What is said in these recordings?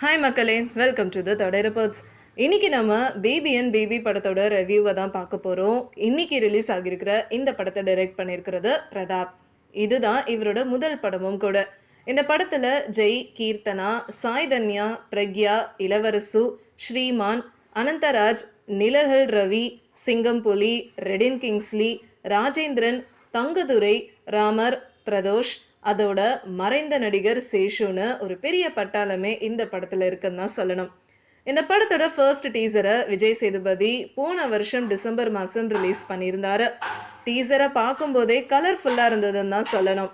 Hi மக்களே. Welcome to the தொடர் reports இன்னைக்கு நம்ம பேபி அண்ட் பேபி படத்தோட ரிவ்யூவை தான் பார்க்க போகிறோம் இன்றைக்கி ரிலீஸ் ஆகியிருக்கிற இந்த படத்தை டைரக்ட் பண்ணியிருக்கிறது பிரதாப். இதுதான் இவரோட முதல் படமும் கூட. இந்த படத்தில் ஜெய் கீர்த்தனா சாய் தன்யா பிரக்யா இளவரசு ஸ்ரீமான் அனந்தராஜ் நிழல்கள் ரவி சிங்கம்புலி ரெடின் கிங்ஸ்லி ராஜேந்திரன் தங்கதுரை ராமர் பிரதோஷ் அதோட மறைந்த நடிகர் சேஷுன்னு ஒரு பெரிய பட்டாளமே இந்த படத்தில் இருக்குன்னு தான் சொல்லணும். இந்த படத்தோட ஃபர்ஸ்ட் டீசரை விஜய் சேதுபதி போன வருஷம் டிசம்பர் மாதம் ரிலீஸ் பண்ணியிருந்தாரு. டீசரை பார்க்கும்போதே கலர்ஃபுல்லாக இருந்ததுன்னு தான் சொல்லணும்.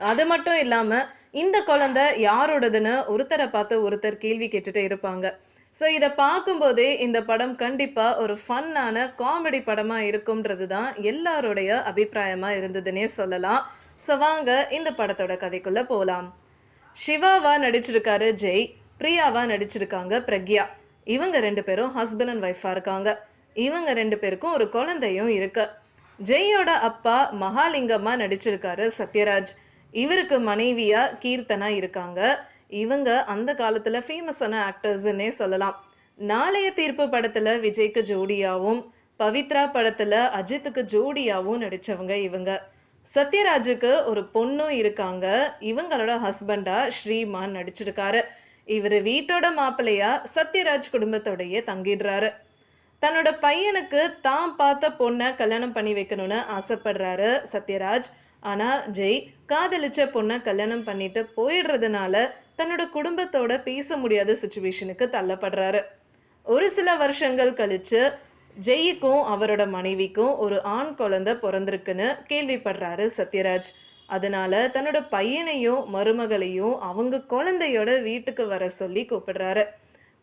அது மட்டும் இல்லாமல் இந்த குழந்தை யாரோடதுன்னு ஒருத்தரை பார்த்து ஒருத்தர் கேள்வி கேட்டுட்டே இருப்பாங்க. ஸோ இதை பார்க்கும்போதே இந்த படம் கண்டிப்பாக ஒரு ஃபன்னான காமெடி படமாக இருக்கும்ன்றது தான் எல்லாரோடைய அபிப்பிராயமாக இருந்ததுன்னே சொல்லலாம். ஸோ வாங்க இந்த படத்தோட கதைக்குள்ளே போகலாம் சிவாவா நடிச்சிருக்காரு ஜெய் பிரியாவா நடிச்சிருக்காங்க பிரக்யா. இவங்க ரெண்டு பேரும் ஹஸ்பண்ட் அண்ட் ஒய்ஃபாக இருக்காங்க. இவங்க ரெண்டு பேருக்கும் ஒரு குழந்தையும் இருக்கு. ஜெயோட அப்பா மகாலிங்கமாக நடிச்சிருக்காரு சத்யராஜ். இவருக்கு மனைவியாக கீர்த்தனா இருக்காங்க. இவங்க அந்த காலத்தில் ஃபேமஸான ஆக்டர்ஸ்ன்னே சொல்லலாம். நாளைய தீர்ப்பு படத்தில் விஜய்க்கு ஜோடியாகவும் பவித்ரா படத்தில் அஜித்துக்கு ஜோடியாகவும் நடித்தவங்க இவங்க. சத்யராஜுக்கு ஒரு பொண்ணும் இருக்காங்க. இவங்களோட ஹஸ்பண்டா ஸ்ரீமான் நடிச்சிருக்காரு. இவர் வீட்டோட மாப்பிள்ளையா சத்யராஜ் குடும்பத்தோடையே தங்கிடுறாரு. தன்னோட பையனுக்கு தான் பார்த்த பொண்ணை கல்யாணம் பண்ணி வைக்கணும்னு ஆசைப்படுறாரு சத்யராஜ். ஆனால் ஜெய் காதலிச்ச பொண்ணை கல்யாணம் பண்ணிட்டு போயிடுறதுனால தன்னோட குடும்பத்தோட பேச முடியாத சுச்சுவேஷனுக்கு தள்ளப்படுறாரு. ஒரு சில வருஷங்கள் கழிச்சு ஜெய்க்கும் அவரோட மனைவிக்கும் ஒரு ஆண் குழந்தை பிறந்திருக்குன்னு கேள்விப்படுறாரு சத்யராஜ். அதனால தன்னோட பையனையும் மருமகளையும் அவங்க குழந்தையோட வீட்டுக்கு வர சொல்லி கூப்பிடுறாரு.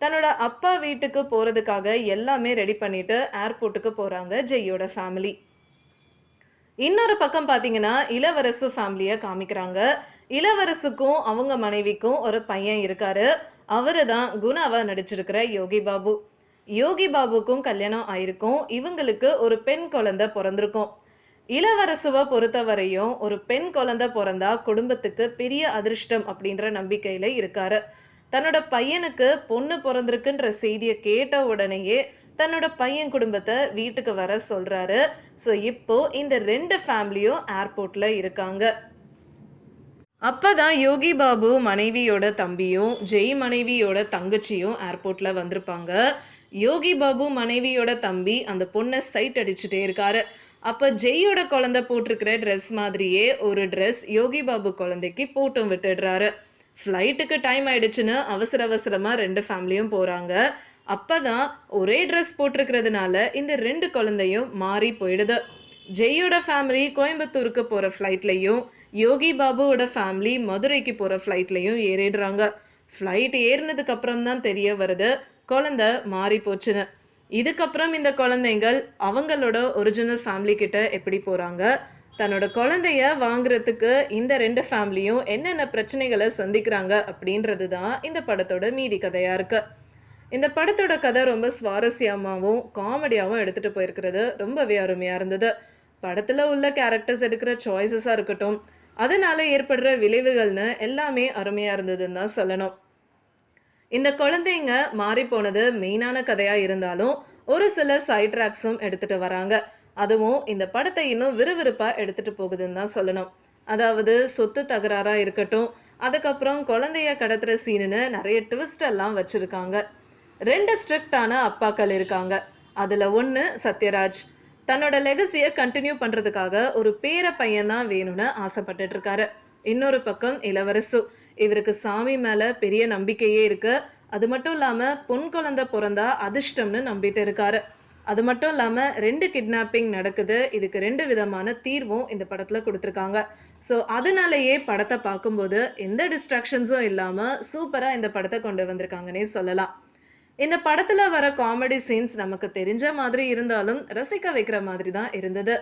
தன்னோட அப்பா வீட்டுக்கு போறதுக்காக எல்லாமே ரெடி பண்ணிட்டு ஏர்போர்ட்டுக்கு போறாங்க ஜெய்யோட ஃபேமிலி இன்னொரு பக்கம் பார்த்தீங்கன்னா இளவரசு ஃபேமிலியை காமிக்கிறாங்க. இளவரசுக்கும் அவங்க மனைவிக்கும் ஒரு பையன் இருக்காரு. அவரு தான் குணாவா நடிச்சிருக்கிற யோகி பாபு. யோகி பாபுக்கும் கல்யாணம் ஆயிருக்கும். இவங்களுக்கு ஒரு பெண் குழந்தை பிறந்திருக்கும். இளவரசுவை பொறுத்தவரையும் ஒரு பெண் குழந்தை பிறந்தா குடும்பத்துக்கு பெரிய அதிர்ஷ்டம் அப்படின்ற நம்பிக்கையில இருக்காரு. தன்னோட பையனுக்கு பொண்ணு பிறந்திருக்குன்ற செய்தியை கேட்ட உடனேயே தன்னோட பையன் குடும்பத்தை வீட்டுக்கு வர சொல்றாரு. ஸோ இப்போ இந்த ரெண்டு ஃபேமிலியும் ஏர்போர்ட்ல இருக்காங்க. அப்போதான் யோகி பாபு மனைவியோட தம்பியும் ஜெய் மனைவியோட தங்கச்சியும் ஏர்போர்ட்ல வந்திருப்பாங்க. யோகி பாபு மனைவியோட தம்பி அந்த பொண்ணை சைட் அடிச்சுட்டே இருக்காரு. அப்போ ஜெய்யோட குழந்தை போட்டிருக்கிற ட்ரெஸ் மாதிரியே ஒரு ட்ரெஸ் யோகி பாபு குழந்தைக்கு போட்டும் விட்டுடுறாரு. ஃப்ளைட்டுக்கு டைம் ஆயிடுச்சுன்னு அவசர அவசரமாக ரெண்டு ஃபேமிலியும் போகிறாங்க அப்போ தான் ஒரே ட்ரெஸ் போட்டிருக்கிறதுனால இந்த ரெண்டு குழந்தையும் மாறி போயிடுது. ஜெய்யோட ஃபேமிலி கோயம்புத்தூருக்கு போகிற ஃப்ளைட்லையும் யோகி பாபுவோட ஃபேமிலி மதுரைக்கு போகிற ஃப்ளைட்லையும் ஏறிடுறாங்க. ஃப்ளைட் ஏறினதுக்கப்புறம் தான் தெரிய வருது குழந்தை மாறி போச்சுன்னு. இதுக்கப்புறம் இந்த குழந்தைங்கள் அவங்களோட ஒரிஜினல் ஃபேமிலி கிட்ட எப்படி போகிறாங்க தன்னோட குழந்தைய வாங்குறதுக்கு இந்த ரெண்டு ஃபேமிலியும் என்னென்ன பிரச்சனைகளை சந்திக்கிறாங்க அப்படின்றது தான் இந்த படத்தோட மீதி கதையாக இருக்கு. இந்த படத்தோட கதை ரொம்ப சுவாரஸ்யமாகவும் காமெடியாகவும் எடுத்துகிட்டு போயிருக்கிறது ரொம்பவே அருமையாக இருந்தது. படத்தில் உள்ள கேரக்டர்ஸ் எடுக்கிற சாய்ஸஸாக இருக்கட்டும் அதனால் ஏற்படுற விளைவுகள்னு எல்லாமே அருமையாக இருந்ததுன்னு தான் சொல்லணும். இந்த குழந்தைங்க மாறி போனது மெயினான கதையாக இருந்தாலும் ஒரு சில சைட் ட்ராக்ஸும் எடுத்துட்டு வராங்க. அதுவும் இந்த படத்தை இன்னும் விறுவிறுப்பாக எடுத்துட்டு போகுதுன்னு தான் சொல்லணும். அதாவது சொத்து தகராறாக இருக்கட்டும் அதுக்கப்புறம் குழந்தைய கடத்துற சீனுன்னு நிறைய ட்விஸ்ட் எல்லாம் வச்சுருக்காங்க. ரெண்டு ஸ்ட்ரிக்டான அப்பாக்கள் இருக்காங்க. அதில் ஒன்று சத்யராஜ். தன்னோட லெகசியை கண்டினியூ பண்ணுறதுக்காக ஒரு பேர பையன் தான் வேணும்னு ஆசைப்பட்டுட்டு இருக்காரு. இன்னொரு பக்கம் இளவரசு. இவருக்கு சாமி மேலே பெரிய நம்பிக்கையே இருக்கு. அது மட்டும் இல்லாமல் பொன் குழந்தை பிறந்தா அதிர்ஷ்டம்னு நம்பிட்டு இருக்காரு. அது மட்டும் இல்லாமல் ரெண்டு கிட்னாப்பிங் நடக்குது. இதுக்கு ரெண்டு விதமான தீர்வும் இந்த படத்தில் கொடுத்துருக்காங்க. ஸோ அதனாலேயே படத்தை பார்க்கும்போது எந்த டிஸ்ட்ராக்ஷன்ஸும் இல்லாமல் சூப்பராக இந்த படத்தை கொண்டு வந்திருக்காங்கன்னே சொல்லலாம். இந்த படத்தில் வர காமெடி சீன்ஸ் நமக்கு தெரிஞ்ச மாதிரி இருந்தாலும் ரசிக்க வைக்கிற மாதிரி தான் இருந்தது.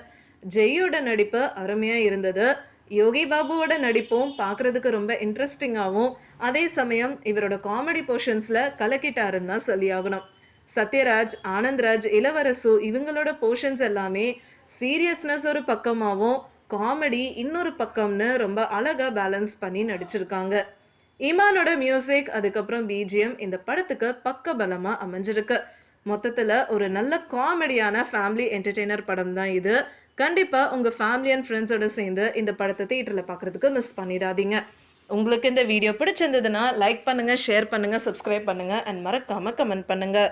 ஜெய்யோட நடிப்பு அருமையாக இருந்தது. யோகி பாபுவோட நடிப்பும் பார்க்குறதுக்கு ரொம்ப இன்ட்ரெஸ்டிங்காகவும் அதே சமயம் இவரோட காமெடி போர்ஷன்ஸில் கலக்கிட்டாருன்னு தான் சொல்லியாகணும். சத்யராஜ் ஆனந்த்ராஜ் இளவரசு இவங்களோட போர்ஷன்ஸ் எல்லாமே சீரியஸ்னஸ் ஒரு பக்கமாகவும் காமெடி இன்னொரு பக்கம்னு ரொம்ப அழகாக பேலன்ஸ் பண்ணி நடிச்சிருக்காங்க. இமானோட மியூசிக் அதுக்கப்புறம் பிஜிஎம் இந்த படத்துக்கு பக்க பலமாக அமைஞ்சிருக்கு. மொத்தத்தில் ஒரு நல்ல காமெடியான ஃபேமிலி என்டர்டெய்னர் படம் தான் இது. கண்டிப்பாக உங்கள் ஃபேமிலி அண்ட் ஃப்ரெண்ட்ஸோட சேர்ந்து இந்த படத்தை தியேட்டரில் பார்க்குறதுக்கு மிஸ் பண்ணிடாதீங்க. உங்களுக்கு இந்த வீடியோ பிடிச்சிருந்ததுன்னா லைக் பண்ணுங்கள் ஷேர் பண்ணுங்கள் சப்ஸ்கிரைப் பண்ணுங்கள் அண்ட் மறக்காமல் கமெண்ட் பண்ணுங்கள்